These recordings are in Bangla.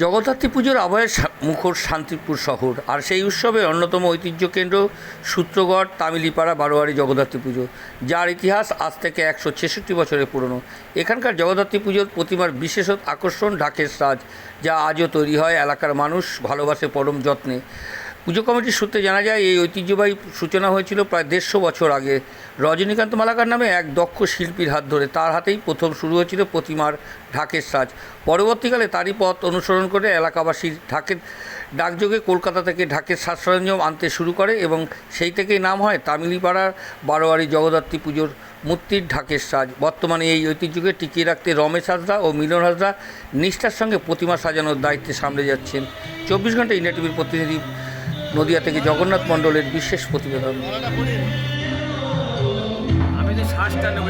জগদ্ধাত্রী পুজোর আবহে মুখর শান্তিপুর শহর। আর সেই উৎসবের অন্যতম ঐতিহ্য কেন্দ্র সূত্রগড়, তামিলিপাড়া, বারোয়ারি জগদ্ধাত্রী পুজো। যার ইতিহাস আজ থেকে একশো ছেষট্টি বছরের পুরনো। এখানকার জগদ্ধাত্রী পুজোর প্রতিমার বিশেষত আকর্ষণ ঢাকের সাজ, যা আজও তৈরি হয় এলাকার মানুষ ভালোবাসে পরম যত্নে। পুজো কমিটির সূত্রে জানা যায়, এই ঐতিহ্যবাহী সূচনা হয়েছিল প্রায় দেড়শো বছর আগে। রজনীকান্ত মালাকার নামে এক দক্ষ শিল্পীর হাত ধরে। তার হাতেই প্রথম শুরু হয়েছিল প্রতিমার ঢাকের সাজ। পরবর্তীকালে তারই পথ অনুসরণ করে এলাকাবাসীর ঢাকের ডাকযোগে কলকাতা থেকে ঢাকের সাজ সরঞ্জাম আনতে শুরু করে এবং সেই থেকেই নাম হয় তামিলিপাড়ার বারোয়ারি জগদ্ধাত্রী পুজোর মূর্তির ঢাকের সাজ। বর্তমানে এই ঐতিহ্যকে টিকিয়ে রাখতে রমেশ হাজরা ও মিলন হাজরা নিষ্ঠার সঙ্গে প্রতিমা সাজানোর দায়িত্বে সামলে যাচ্ছেন। চব্বিশ ঘণ্টা ইন্ডিয়া টিভির প্রতিনিধি নদিয়া থেকে জগন্নাথ মণ্ডলের বিশেষ প্রতিবেদন। আমি তো শ্বাসটা নেব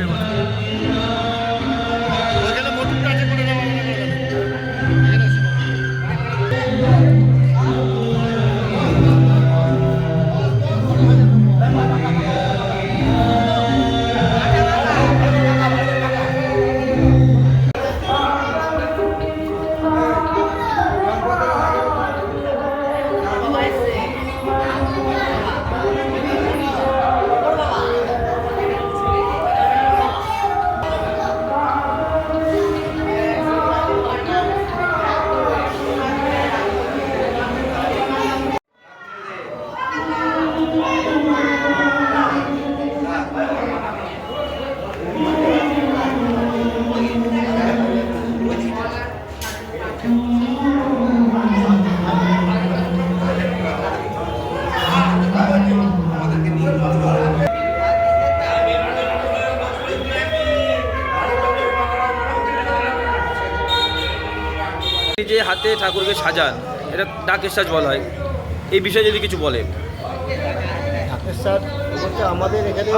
যে হাতে ঠাকুরকে সাজান এটা ডাকের সাজ বলা হয়। এই বিষয়ে যদি কিছু বলে ঢাকের সাজ বলতে আমাদের এখানে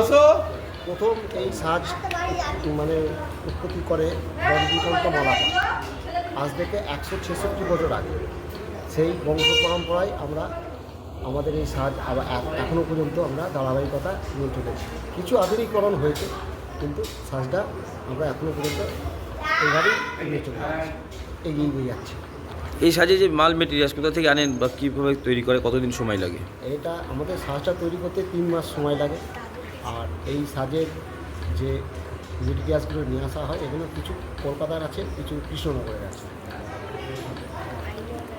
প্রথম এই সাজ মানে উৎপত্তি করে রজনীকান্ত মালাপা আজ থেকে একশো ছেষট্টি বছর আগে। সেই বংশ পরম্পরায় আমরা আমাদের এই সাজ আবার এখনও পর্যন্ত আমরা ধারাবাহিকতা নিয়ে চলেছি কিছু আধুনিকরণ হয়েছে কিন্তু সাজটা আমরা এখনও পর্যন্ত এইভাবেই নিয়ে চলে এগিয়ে যাচ্ছি। এই সাজে যে মাল মেটেরিয়ালস কোথা থেকে আনেন বা কীভাবে তৈরি করে কতদিন সময় লাগে? এটা আমাদের সাজটা তৈরি করতে তিন মাস সময় লাগে। আর এই সাজের যে মেটেরিয়ালসগুলো নিয়ে আসা হয় এগুলো কিছু কলকাতার আছে কিছু কৃষ্ণনগরের আছে।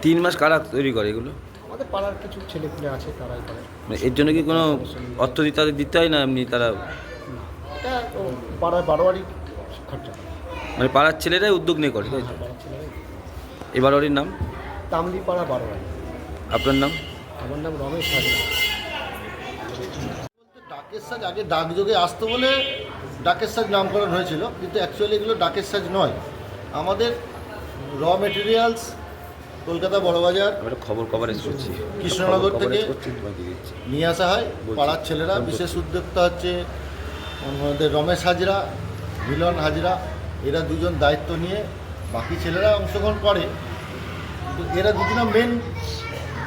তিন মাস কারা তৈরি করে এগুলো? আমাদের পাড়ার কিছু ছেলেপুলে আছে তারাই করে। মানে এর জন্য কি কোনো অর্থ দিতে তাদের দিতে হয় না এমনি তারা? এটা পাড়ার বারোয়ারি খরচা। মানে পাড়ার ছেলেরাই উদ্যোগ নিয়ে করে তাই তো? ছেলেরাই নাম? তামলি পাড়া বারোয়ারি। আপনার নাম? আমার নাম রমেশ হাজরা। ডাকের সাজ আগে ডাক ডাকযোগে আসতো বলে ডাকের সাজ নামকরণ হয়েছিল কিন্তু অ্যাকচুয়ালি এগুলো ডাকের সাজ নয়। আমাদের র মেটেরিয়ালস কলকাতা বড়বাজার আমরা খবর কভারেজ করছি। কৃষ্ণনগর থেকে। নিয়ে আসা হয় পাড়ার ছেলেরা বিশেষ উদ্যোক্তা হচ্ছে আমাদের রমেশ হাজরা মিলন হাজরা এরা দুজন দায়িত্ব নিয়ে বাকি ছেলেরা অংশগ্রহণ করে। কিন্তু এরা দুজনা মেন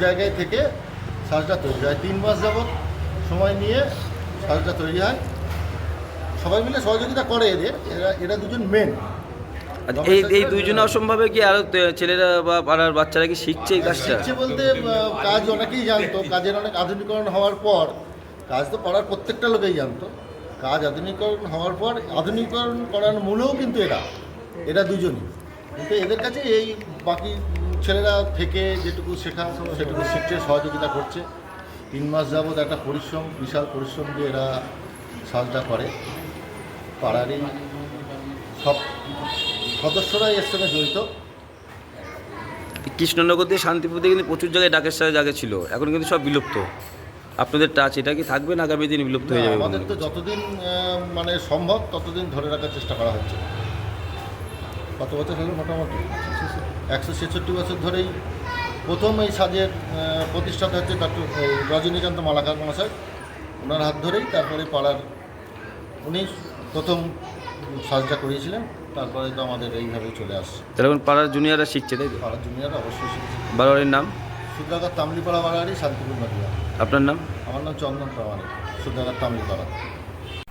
জায়গায় থেকে সাজটা তৈরি হয়। তিন মাস যাবৎ সময় নিয়ে সাজটা তৈরি হয়। সবাই মিলে সহযোগিতা করে এদের। এরা এরা দুজন মেন এই এই দুইজন অসম্ভবে কি আরও ছেলেরা বা পাড়ার বাচ্চারা কি শিখছে এই কাজটা? শিখছে বলতে কাজ অনেকেই জানতো। কাজের অনেক আধুনিকরণ হওয়ার পর কাজ তো পাড়ার প্রত্যেকটা লোকেই জানতো। কাজ আধুনিকরণ হওয়ার পর আধুনিকরণ করার মূলেও কিন্তু এরা। এরা দুজনই। কিন্তু এদের কাছে এই বাকি ছেলেরা থেকে যেটুকু শেখা সেটুকু শিখছে সহযোগিতা করছে। তিন মাস যাবৎ একটা পরিশ্রম বিশাল পরিশ্রম দিয়ে এরা সাজটা করে। পাড়ারই সব সদস্যরাই এর সঙ্গে জড়িত। কৃষ্ণনগর দিয়ে শান্তিপুর দিয়ে কিন্তু প্রচুর জায়গায় ডাকের সাথে আগে ছিল। এখন কিন্তু সব বিলুপ্ত। আপনাদের টাচ এটা কি থাকবে না আগামী দিন বিলুপ্ত হয়ে যাবে আমাদের তো যতদিন মানে সম্ভব ততদিন ধরে রাখার চেষ্টা করা হচ্ছে। কত বছর হলো মোটামুটি? একশো ছেষট্টি বছর ধরেই প্রথম এই সাজের প্রতিষ্ঠাতা হচ্ছে ডক্টর রজনীকান্ত মালাকার মহাশয়। ওনার হাত ধরেই তারপরে পাড়ার উনি প্রথম সাজটা করিয়েছিলেন। তারপরে তো আমাদের এইভাবেই চলে আসছে। তাহলে পাড়ার জুনিয়ররা শিখছে তাই পাড়ার জুনিয়র অবশ্যই শিখছে। বারোয়ারির নাম? সুদ্রাগার তামলিপাড়া বাড়ারি শান্তিপুর নদিয়া। আপনার নাম? আমার নাম চন্দন প্রামাণিক সুদ্রাগার তামলিপাড়া।